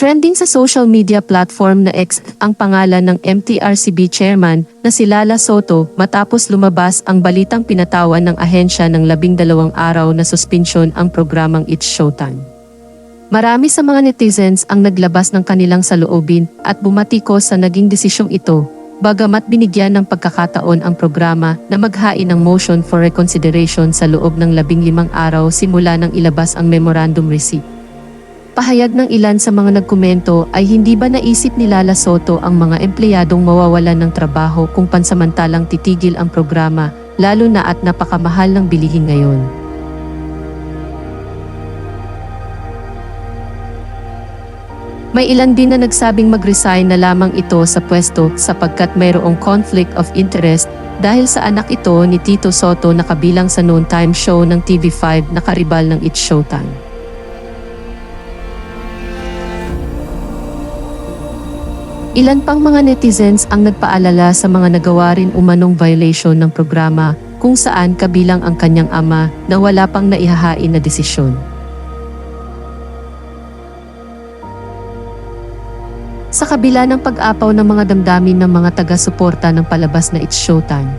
Trending sa social media platform na X ang pangalan ng MTRCB chairman na si Lala Soto matapos lumabas ang balitang pinatawan ng ahensya ng labing dalawang araw na suspensyon ang programang It's Showtime. Marami sa mga netizens ang naglabas ng kanilang saloobin at bumatikos sa naging desisyong ito, bagamat binigyan ng pagkakataon ang programa na maghain ng motion for reconsideration sa loob ng labing limang araw simula nang ilabas ang memorandum receipt. Pahayag ng ilan sa mga nagkomento ay hindi ba naisip ni Lala Soto ang mga empleyadong mawawalan ng trabaho kung pansamantalang titigil ang programa, lalo na at napakamahal ng bilihin ngayon. May ilan din na nagsabing mag-resign na lamang ito sa pwesto sapagkat mayroong conflict of interest dahil sa anak ito ni Tito Soto na kabilang sa noon time show ng TV5 na karibal ng It's Showtime. Ilan pang mga netizens ang nagpaalala sa mga nagawa rin umanong violation ng programa kung saan kabilang ang kanyang ama na wala pang naihahain na desisyon. Sa kabila ng pag-apaw ng mga damdamin ng mga taga-suporta ng palabas na It's Showtime,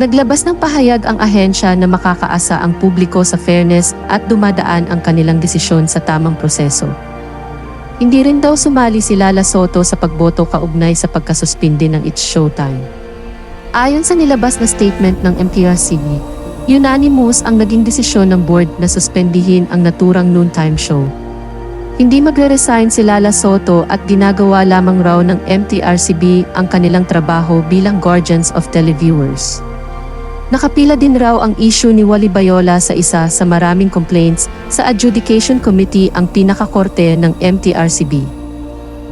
naglabas ng pahayag ang ahensya na makakaasa ang publiko sa fairness at dumadaan ang kanilang desisyon sa tamang proseso. Hindi rin daw sumali si Lala Soto sa pagboto kaugnay sa pagkasuspindi ng It's Showtime. Ayon sa nilabas na statement ng MTRCB, unanimous ang naging desisyon ng board na suspendihin ang naturang noontime show. Hindi magre-resign si Lala Soto at ginagawa lamang raw ng MTRCB ang kanilang trabaho bilang guardians of televiewers. Nakapila din raw ang issue ni Wally Bayola sa isa sa maraming complaints sa Adjudication Committee ang pinakakorte ng MTRCB.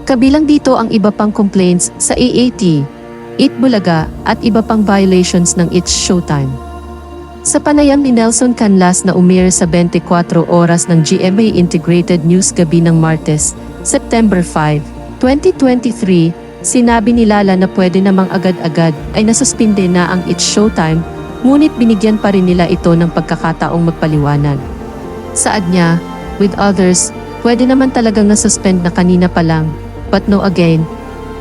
Kabilang dito ang iba pang complaints sa AAT, It Bulaga at iba pang violations ng It's Showtime. Sa panayam ni Nelson Canlas na umir sa 24 oras ng GMA Integrated News gabi ng Martes, September 5, 2023, sinabi ni Lala na pwede namang agad-agad ay nasuspinde na ang It's Showtime, ngunit binigyan pa rin nila ito ng pagkakataong magpaliwanag. Saad niya, with others, pwede naman talagang nasuspend na kanina pa lang, but no again.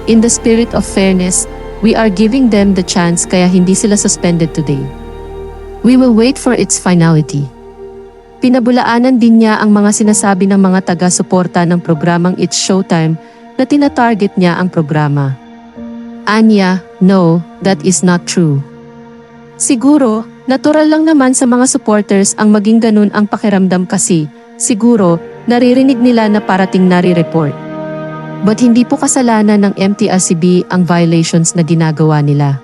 In the spirit of fairness, we are giving them the chance kaya hindi sila suspended today. We will wait for its finality. Pinabulaanan din niya ang mga sinasabi ng mga taga-suporta ng programang It's Showtime na tinatarget niya ang programa. Anya, no, that is not true. Siguro, natural lang naman sa mga supporters ang maging ganun ang pakiramdam kasi, siguro, naririnig nila na parating nare-report. But hindi po kasalanan ng MTRCB ang violations na ginagawa nila.